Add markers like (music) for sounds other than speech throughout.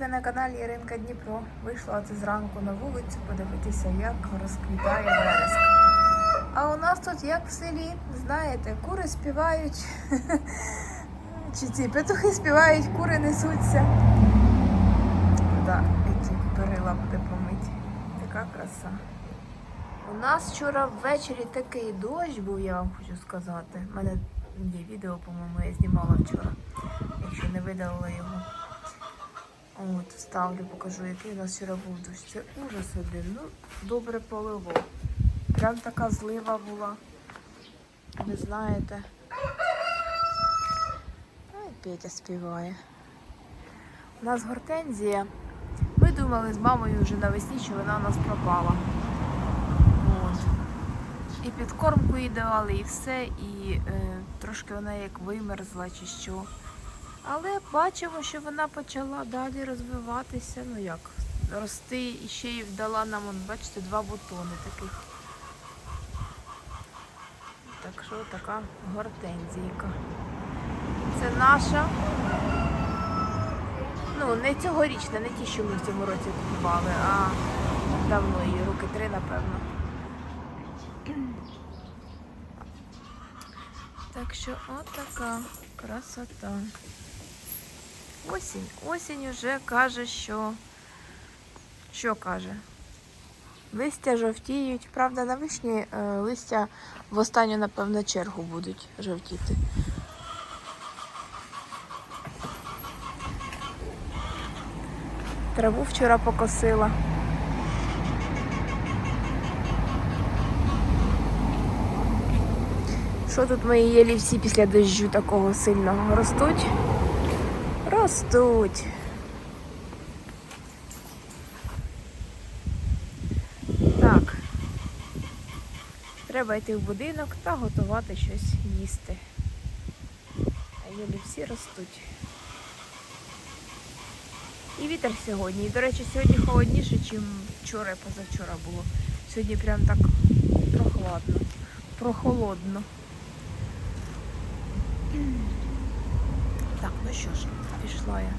ви на каналі Іринка Дніпро. Вийшла це зранку на вулицю подивитися, як розквітає вереск. А у нас тут як в селі, знаєте, кури співають, (laughs) чи ці петухи співають, кури несуться. Так, ці перила буде помити. Така краса. У нас вчора ввечері такий дощ був, я вам хочу сказати. У мене є відео, по-моєму, я знімала вчора, якщо не видалила його. От, вставлю, покажу, який у нас вчора був дощ. Це ужас один. Ну, добре полило. Прям така злива була. Ви знаєте. Ай, Петя співає. У нас гортензія. Ми думали з мамою вже навесні, що вона у нас пропала. От. І підкормку їй давали, і все, і е, трошки вона як вимерзла чи що. Але бачимо, що вона почала далі розвиватися. Ну як, рости і ще й вдала нам, он, бачите, два бутони таких. Так що така гортензійка. Це наша. Ну, не цьогорічна, не ті, що ми в цьому році купували, а давно її, роки три, напевно. Так що от така красота. Осінь. Осінь уже каже, що. Що каже? Листя жовтіють. Правда, на вишні е, листя в останню, напевно, чергу будуть жовтіти. Траву вчора покосила. Що тут мої єлівці після дощу такого сильного ростуть? Ростуть. Так. Треба йти в будинок та готувати щось їсти. А єлівці ростуть. І вітер сьогодні. І, до речі, сьогодні холодніше, ніж вчора і позавчора було. Сьогодні прям так прохладно, прохолодно. Так, ну що ж, пішла я.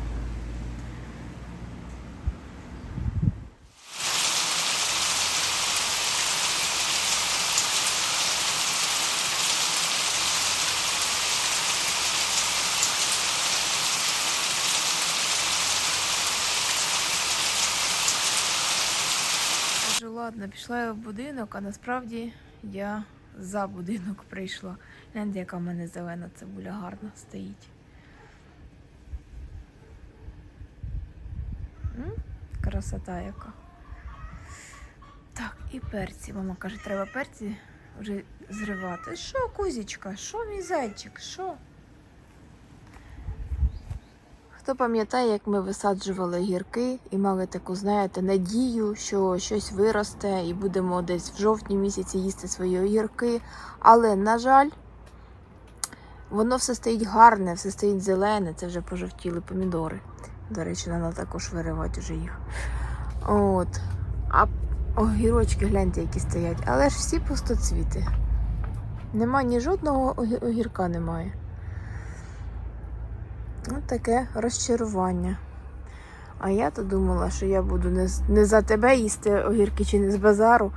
Ладно, пішла я в будинок, а насправді я за будинок прийшла. Гляньте, яка в мене зелена цибуля гарно стоїть. М? Красота яка. Так, і перці. Мама каже, треба перці вже зривати. Що, кузічка? Що, мій зайчик? Що? Хто пам'ятає, як ми висаджували гірки і мали таку, знаєте, надію, що щось виросте і будемо десь в жовтні місяці їсти свої огірки. Але, на жаль, воно все стоїть гарне, все стоїть зелене, це вже пожовтіли помідори. До речі, треба також виривати вже їх. От. А огірочки, гляньте, які стоять. Але ж всі пустоцвіти. Нема ні жодного огірка немає. Ось таке розчарування. А я то думала, що я буду не, не за тебе їсти огірки чи не з базару,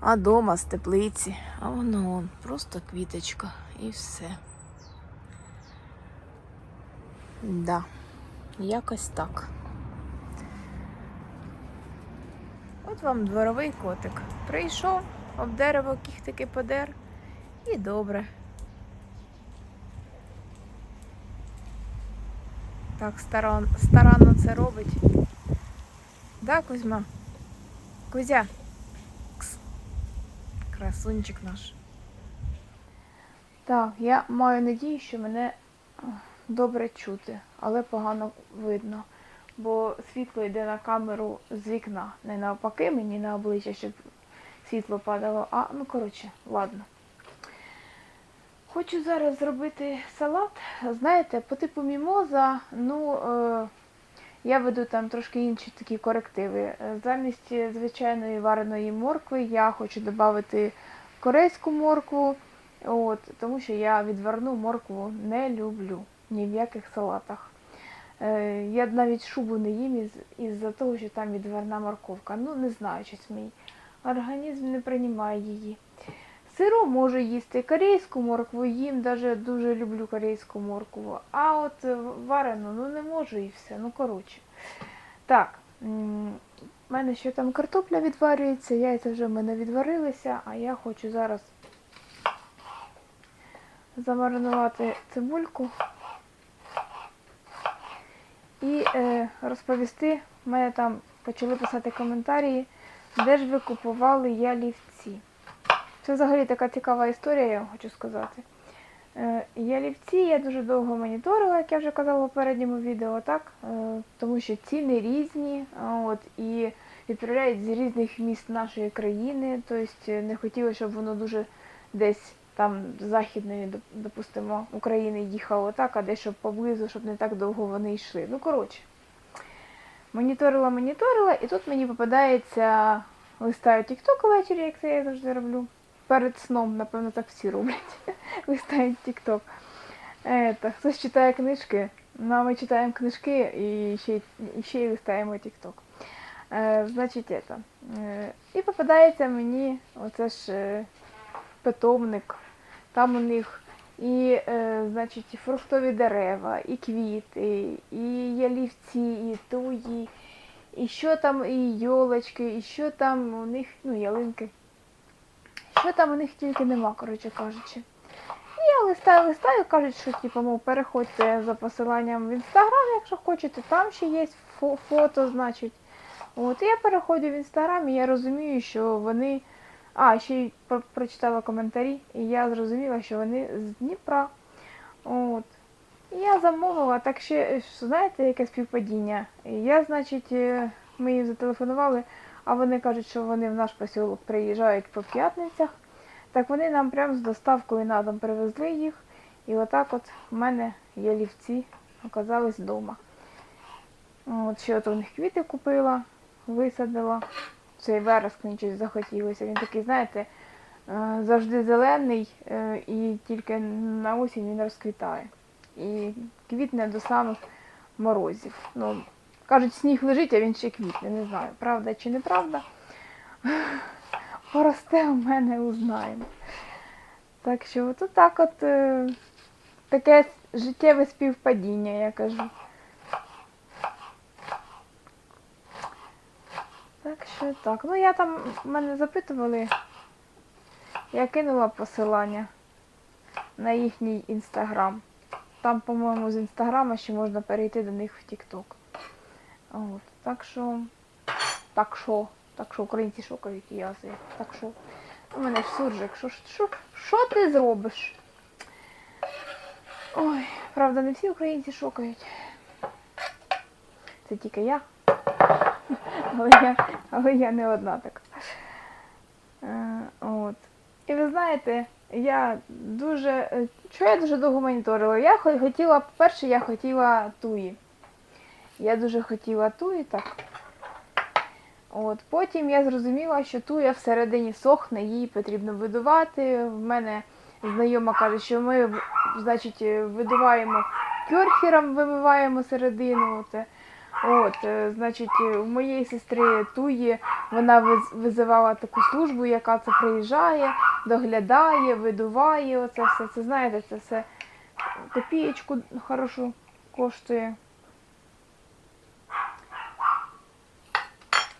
а дома з теплиці. А воно он, просто квіточка і все. Да, якось так. От вам дворовий котик. Прийшов, об дерево кіхтики подер і добре. Так старан, старанно це робить. Да, Кузьма? Кузя? Кс. Красунчик наш. Так, я маю надію, що мене добре чути, але погано видно. Бо світло йде на камеру з вікна. Не навпаки мені на обличчя, щоб світло падало. А, ну коротше, ладно. Хочу зараз зробити салат. Знаєте, по типу мімоза, ну, е, я веду там трошки інші такі корективи. Замість звичайної вареної моркви я хочу додати корейську моркву, от, тому що я відварну моркву не люблю ні в яких салатах. Е, я навіть шубу не їм із, із-за того, що там відварна морковка. Ну, не знаю, щось мій організм не приймає її. Сиру можу їсти, корейську моркву їм, даже дуже люблю корейську моркву. А от варену, ну не можу і все. Ну, коротше. Так, в мене ще там картопля відварюється, яйця вже в мене відварилися, а я хочу зараз замаринувати цибульку і е, розповісти. В мене там почали писати коментарі, де ж ви купували ялівці. Це взагалі така цікава історія, я вам хочу сказати. Е, ялівці я дуже довго моніторила, як я вже казала в попередньому відео, так? Е, тому що ціни різні, от, і відправляють з різних міст нашої країни. Тобто не хотіла, щоб воно дуже десь там з західної, допустимо, України їхало так, а десь щоб поблизу, щоб не так довго вони йшли. Ну, коротше. Моніторила, моніторила, і тут мені попадається листаю TikTok ввечері, як це я завжди роблю. Перед сном, напевно, так всі роблять. Листають TikTok. Ето, хтось читає книжки. Ну, а ми читаємо книжки і ще, і ще й листаємо TikTok. Е, значить, это. Е, і попадається мені оце ж е, питомник. Там у них і, е, значить, і фруктові дерева, і квіти, і ялівці, і туї, і що там, і йолочки, і що там у них, ну, ялинки. Що там у них тільки нема, коротше кажучи. І я листаю, листаю, кажуть, що типу, мов, переходьте за посиланням в інстаграм, якщо хочете, там ще є фо- фото, значить. От, і я переходжу в інстаграм, і я розумію, що вони. А, ще й про- прочитала коментарі, і я зрозуміла, що вони з Дніпра. От. І я замовила, так ще, знаєте, яке співпадіння? Я, значить, е, ми їм зателефонували, а вони кажуть, що вони в наш посілок приїжджають по п'ятницях. Так вони нам прямо з доставкою на дом привезли їх. І отак от в мене ялівці оказались вдома. От ще от у них квіти купила, висадила. Цей вереск мені щось захотілося. Він такий, знаєте, е, завжди зелений е, і тільки на осінь він розквітає. І квітне до самих морозів. Ну, кажуть, сніг лежить, а він ще квітне. Не знаю, правда чи неправда. (laughs) Поросте у мене узнаємо. Так що от так от е, таке життєве співпадіння, я кажу. Так. Ну я там мене запитували, я кинула посилання на їхній інстаграм. Там, по-моєму, з інстаграма ще можна перейти до них в Тікток. Так що, так що, так що українці шокають і я Так що, у мене ж суржик, що, що, що ти зробиш? Ой, правда, не всі українці шокають. Це тільки я. Але я, але я не одна така. Е, от. І ви знаєте, я дуже. е, Що я дуже довго моніторила? Я хо- хотіла, по-перше, я хотіла туї. Я дуже хотіла туї, так. От. Потім я зрозуміла, що туя всередині сохне, її потрібно видувати. В мене знайома каже, що ми, значить, е, видуваємо кьорхером, вимиваємо середину. Оце. От, е, значить, е, у моєї сестри Туї вона визивала таку службу, яка це приїжджає, доглядає, видуває. Оце все. Це знаєте, це все копієчку хорошу коштує.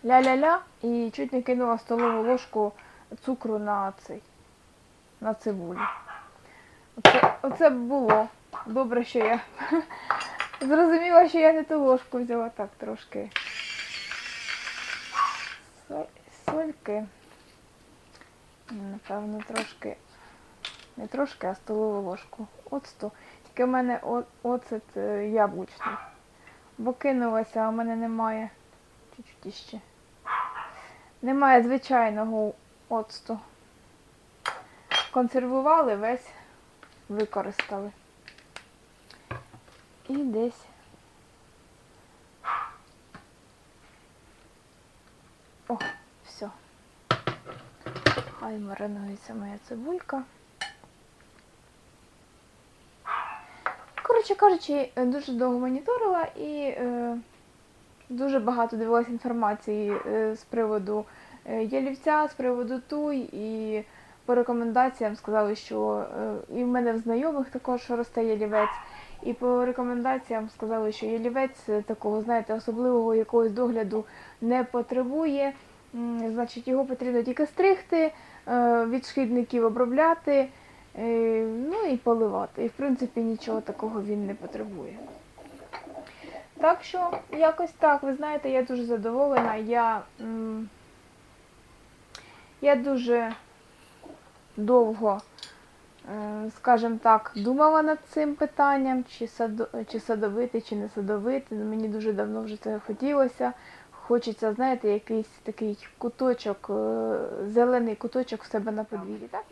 Ля-ля-ля, і чуть не кинула столову ложку цукру на цей, на цибулю. Оце, оце було. Добре, що я Зрозуміла, що я не ту ложку взяла так трошки. Сольки. Напевно, трошки. Не трошки, а столову ложку. Оцту. Тільки в мене оцет е, яблучний. Бо кинулася, а в мене немає. Чуть-чуть іще. Немає звичайного оцту. Консервували, весь використали. І десь. О, все. Хай маринується моя цибулька. коротше кажучи, дуже довго моніторила і е, дуже багато дивилася інформації е, з приводу е, ялівця, з приводу туй, і по рекомендаціям сказали, що е, і в мене в знайомих також росте ялівець. І по рекомендаціям сказали, що ялівець е, такого, знаєте, особливого якогось догляду не потребує. Значить, його потрібно тільки стригти, е, від шкідників обробляти, е, ну і поливати. І в принципі нічого такого він не потребує. Так що, якось так, ви знаєте, я дуже задоволена. Я, я дуже довго, скажімо так, думала над цим питанням, чи, садо, чи садовити, чи не садовити. Мені дуже давно вже це хотілося. Хочеться, знаєте, якийсь такий куточок, е, зелений куточок в себе на подвір'ї, так?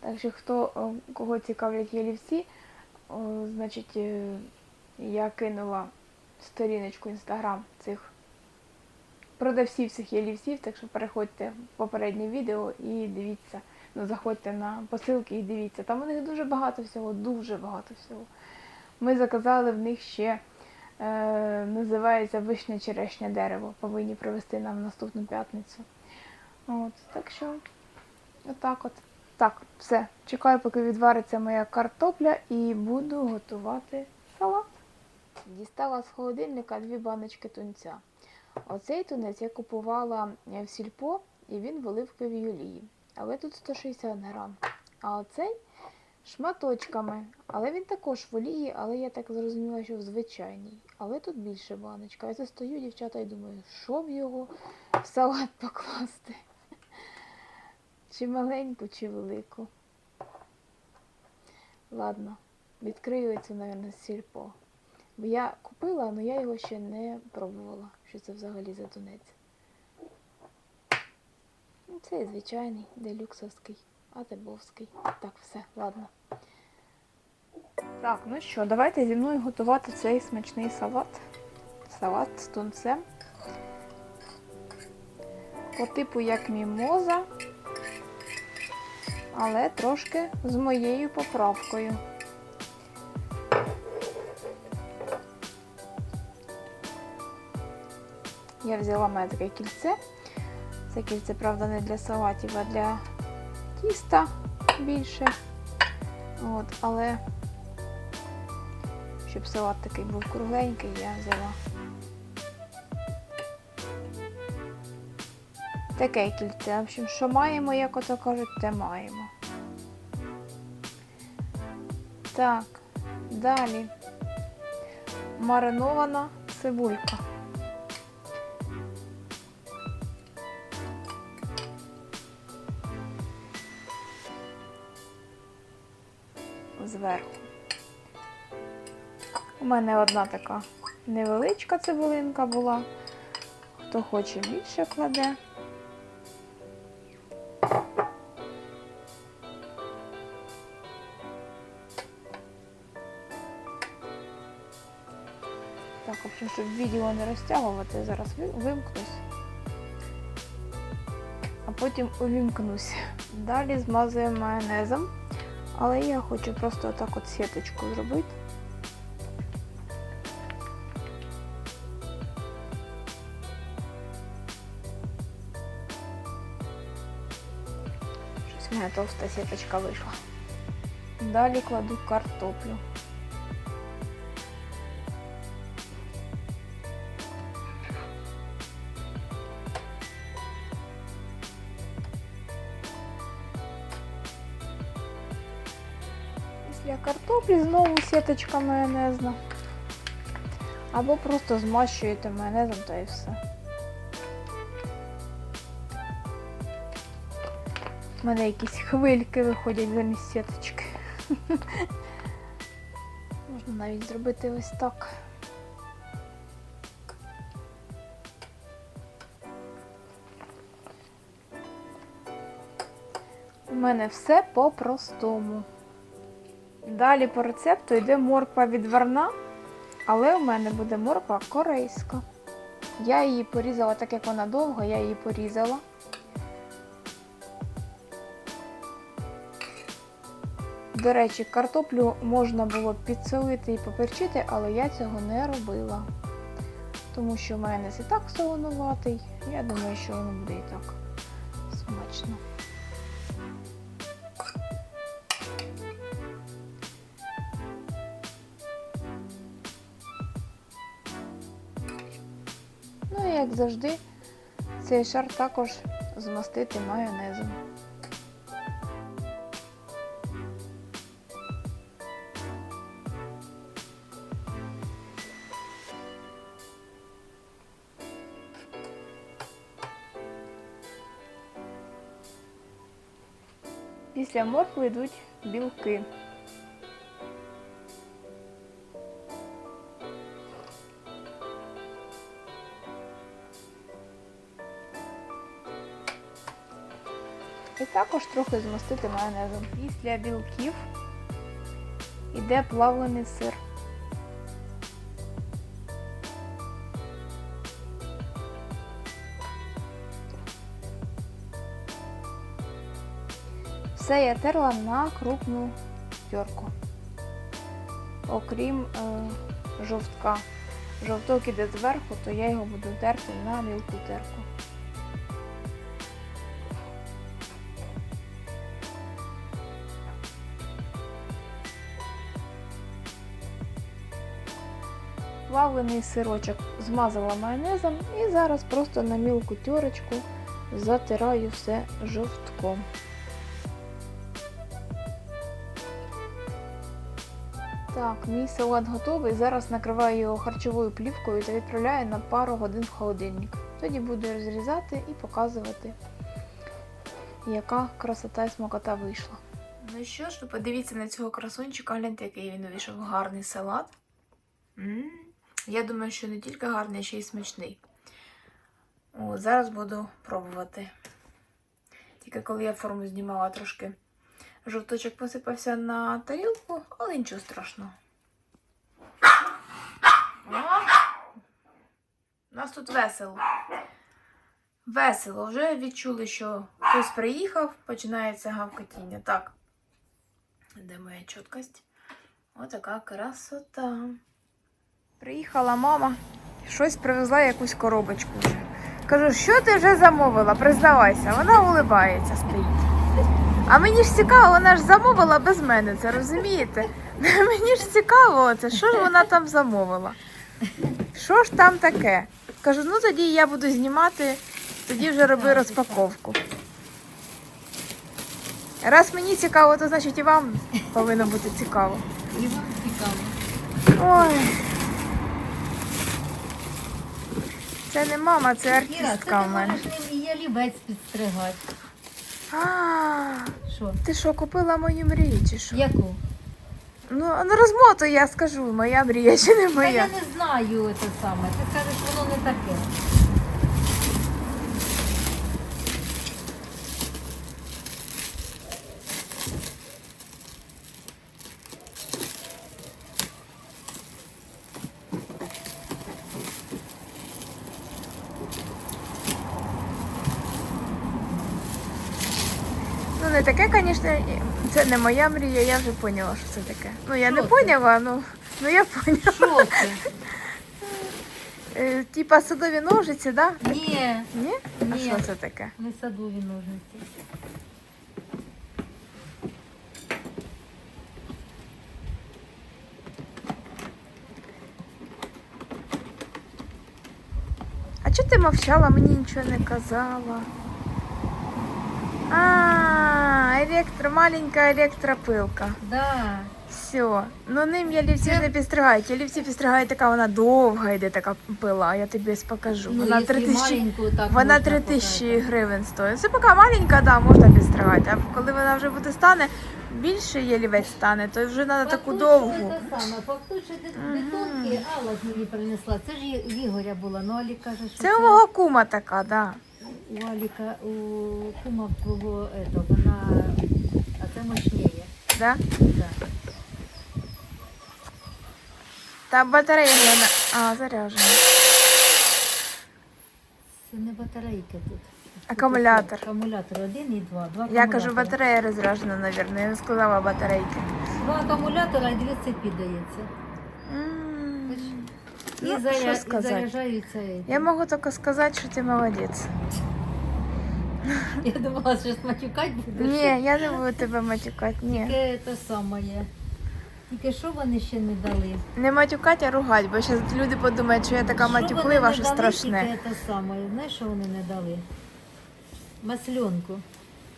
Так що хто е, кого цікавлять ялівці, значить, е, я кинула сторіночку інстаграм цих продавців цих ялівців, так що переходьте в попереднє відео і дивіться, заходьте на посилки і дивіться. Там у них дуже багато всього, дуже багато всього. Ми заказали в них ще, е, називається вишня черешня дерево. Повинні привезти нам в наступну п'ятницю. От, так що, отак от. Так, все. Чекаю, поки відвариться моя картопля і буду готувати салат. Дістала з холодильника дві баночки тунця. Оцей тунець я купувала в сільпо і він в оливковій олії. Але тут 160 грам. А оцей шматочками. Але він також в олії, але я так зрозуміла, що в звичайній. Але тут більше баночка. Я застою, дівчата, і думаю, що б його в салат покласти. Чи маленьку, чи велику. Ладно, відкрию цю, мабуть, сільпо. Бо я купила, але я його ще не пробувала, що це взагалі за тунець. Ну, Це звичайний, делюксовський, атебовський. Так, все, ладно. Так, ну що, давайте зі мною готувати цей смачний салат. Салат з тунцем. По типу як мімоза, але трошки з моєю поправкою. Я взяла мене таке кільце. Це правда, не для салатів, а для тіста більше. От, але щоб салат такий був кругленький, я взяла таке кільце. В общем, що маємо, як ото кажуть, те маємо. Так, далі маринована цибулька. Зверху. У мене одна така невеличка цибулинка була. Хто хоче більше кладе. Так, в общем, щоб відео не розтягувати, зараз вимкнусь, а потім увімкнусь. Далі змазуємо майонезом. Але я хочу просто отак от сіточку зробити. Щось в мене товста сіточка вийшла. Далі кладу картоплю. Після картоплі знову сіточка майонезна. Або просто змащуєте майонезом та і все. У мене якісь хвильки виходять замість сіточки. (laughs) Можна навіть зробити ось так. У мене все по-простому. Далі по рецепту йде морква відварна, але у мене буде морква корейська. Я її порізала, так як вона довга, я її порізала. До речі, картоплю можна було підсолити і поперчити, але я цього не робила. Тому що майонез і так солонуватий. Я думаю, що воно буде і так смачно. Як завжди, цей шар також змастити майонезом. Після моркви йдуть білки. Також трохи змастити майонезом. Після білків йде плавлений сир. Все я терла на крупну терку. Окрім е, жовтка. Жовток іде зверху, то я його буду терти на мілку терку. Плавлений сирочок змазала майонезом і зараз просто на мілку терочку затираю все жовтком. Так, мій салат готовий. Зараз накриваю його харчовою плівкою та відправляю на пару годин в холодильник. Тоді буду розрізати і показувати, яка красота і смакота вийшла. Ну що ж, подивіться на цього красунчика, гляньте, який він вийшов гарний салат. м Я думаю, що не тільки гарний, а ще й смачний. О, зараз буду пробувати. Тільки коли я форму знімала трошки Жовточок посипався на тарілку, але нічого страшного. У нас тут весело. Весело. Вже відчули, що хтось приїхав, починається гавкотіння. Так. Де моя чіткость? Отака красота. Приїхала мама, щось привезла якусь коробочку вже. Кажу, що ти вже замовила? Признавайся, вона улибається, стоїть. А мені ж цікаво, вона ж замовила без мене, це розумієте? (laughs) Мені ж цікаво, це що ж вона там замовила? Що ж там таке? Кажу, ну тоді я буду знімати, тоді вже роби розпаковку. Раз мені цікаво, то значить і вам повинно бути цікаво. І вам цікаво. Ой. Це не мама, це Іра, це артистка ти в мене. можеш ним і ялівець підстригати. А, Що? ти що, купила мою мрію чи що? Яку? Ну, ну розмотуй, я скажу, моя мрія чи не Та моя. я не знаю це саме. Ти кажеш, воно не таке. Ну, не таке, звісно, це не моя мрія, я вже поняла, що це таке. Ну, я Що не це? поняла, ну, ну я поняла. Що це? Е, Типа садові ножиці, да? Ні, Ні? А Ні. що це таке? не садові ножниці. А чого ти мовчала, мені нічого не казала? А, електро, маленька електропилка. Да. Все. Ну ним ялівці Це- не підстригають. Ялівці підстригають така, вона довга йде така пила, я тобі ось покажу. Ну, вона якщо 3 тисячі. маленьку, так Вона можна 3 показати. гривень стоїть. Це поки маленька, да, можна підстригати. А коли вона вже буде стане, більше ялівець стане, то вже треба таку довгу. Це саме, Мгм. бетонки Алла ж мені принесла. Це ж Ї- Ігоря була, ну Алі каже, що Це у мого кума така, да. У Аліка, у кума твого, ето, вона, а це мощніє. да? Да. Та батарея в мене. А, заряджена. Це не батарейки тут. Акумулятор. Акумулятор один і два. два Я кажу, акумулятора. батарея розряджена, мабуть. Я не сказала батарейки. Два акумулятора і дві цепі дається. М. І, Ну, заря... що і сказати? заряджаються. Я можу тільки сказати, що ти молодець. Я думала, що матюкать будеш. Ні, я не буду тебе матюкати. Ні. Тільки те саме. Тільки що вони ще не дали? Не матюкати, а ругати, бо зараз люди подумають, що я така матюклива, що страшне. Тільки те саме. Знаєш, що вони не дали? Масленку.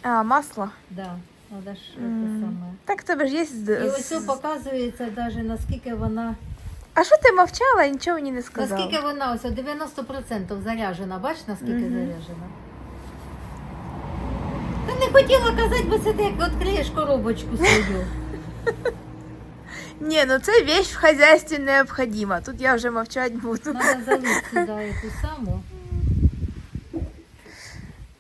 А, масло? Да. Надо ж те М. саме. Так в тебе ж є. з- І з- ось показується навіть наскільки вона, А що ти мовчала і нічого мені не сказала? наскільки вона ось 90% заряджена. Бачиш, наскільки Мгм. заряджена? Та не хотіла казати, бо це ти як відкриєш коробочку свою. (laughs) Ні, ну це вещь в хазяйстві необхідна. Тут я вже мовчати буду. Треба залити сюди ту саму.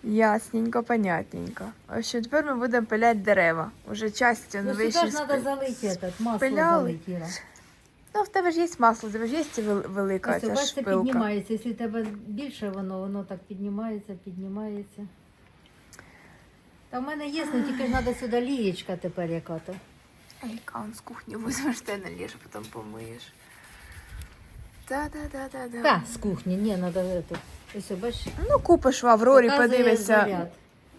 Ясненько, понятненько. В общем, тепер ми будемо пиляти дерева. Уже часть он Ну сюди вийшли. ж треба залити этот, масло Спиляли? залити. Іра. Ну, в тебе ж є масло, в тебе ж є ці вел- велика Ось ця бачите, шпилка. піднімається. Якщо тебе більше воно, воно так піднімається, піднімається. Та в мене є, ну тільки ж треба сюди лієчка тепер яка-то. Елька, он з кухні візьмеш, ти наліж, потім помиєш. Да-да-да-да-да. Та, з кухні, ні, треба эту. Ось, бачиш, Ну, купиш в Аврорі, показує подивишся. заряд.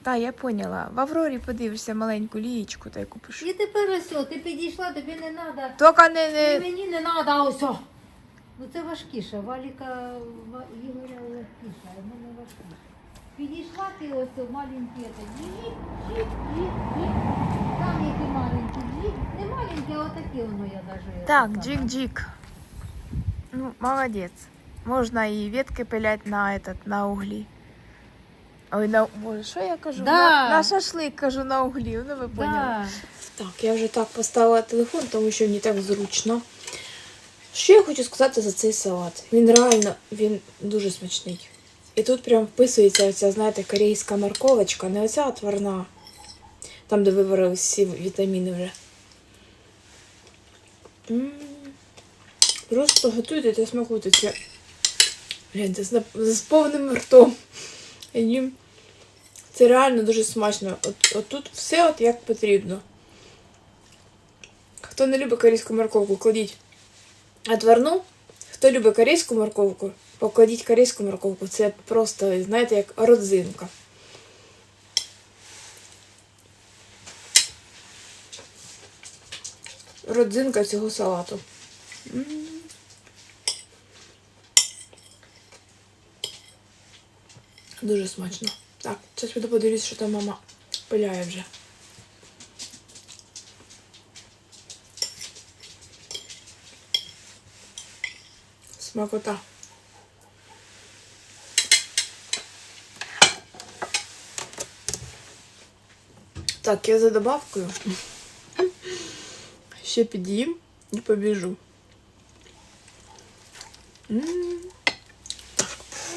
Та, я поняла. В Аврорі подивишся маленьку лієчку та й купиш. І тепер ось, о, ти підійшла, тобі не треба. Тільки не, І не... мені не треба, ось. о. Ну це важкіше. Валіка Ва- Ігоря легкіше, а в мене важкіше. Підійшла ти ось о, маленькі, їй, їй, їй. Там які маленькі, їй. Не маленькі, а отакі воно я навіть. Так, джик-джик. Ну, молодець. Можна і ветки пилять на, этот, на углі. Ой, на, боже, що я кажу? Да. На, на шашлик кажу на углі, ну ви поняли. Да. Так, я вже так поставила телефон, тому що мені так зручно. Що я хочу сказати за цей салат? Він реально він дуже смачний. І тут прям вписується оця, знаєте, корейська морковочка, не оця отварна. Там, де виварили всі вітаміни вже. М. Просто готуйте та смакуйте це. Гляньте, з, з повним ртом. І. Це реально дуже смачно. От, от тут все от як потрібно. Хто не любить корейську морковку, кладіть отварну. Хто любить корейську морковку, покладіть корейську морковку. Це просто, знаєте, як родзинка. Родзинка цього салату. Дуже смачно. Так, зараз піду подивлюсь, що там мама пиляє вже. Смакота. Так, я за добавкою. Ще під'їм і побіжу.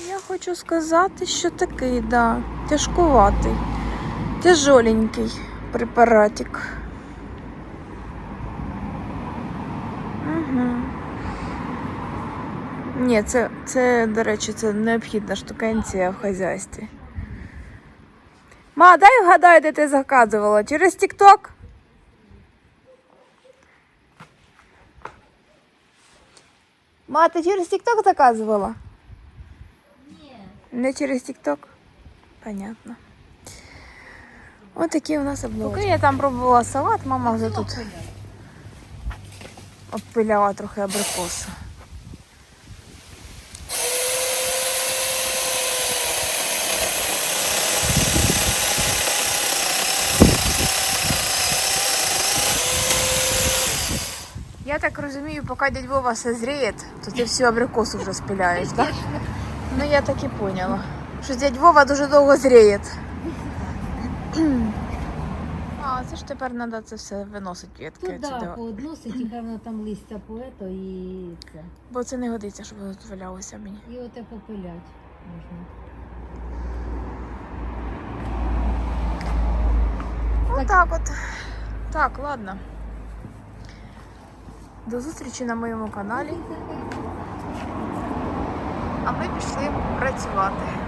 Я хочу сказати, що такий, да, тяжкуватий, тяжоленький препаратик. Угу. Ні, це, це, до речі, це необхідна штукенція в хазяйстві. Ма, дай вгадаю, де ти заказувала? Через TikTok? Ма, ти через TikTok заказувала? Ні. Не через TikTok? Понятно. Ось такі у нас облоги. Поки я там пробувала салат, мама вже тут обпиляла трохи абрикосу. Я так розумію, поки дядь Вова созріє, то ти всю абрикосу вже спиляєш, так? Да? Ну я так і поняла. Що дядь Вова дуже довго зріє. А, це ж тепер треба це все виносити Тут отсюди. да, поодносить, і певно там листя поето і це. Бо це не годиться, щоб воно тут валялося мені. І оте попилять можна. Ну так от. Так, ладно. До зустрічі на моєму каналі. А ми пішли працювати.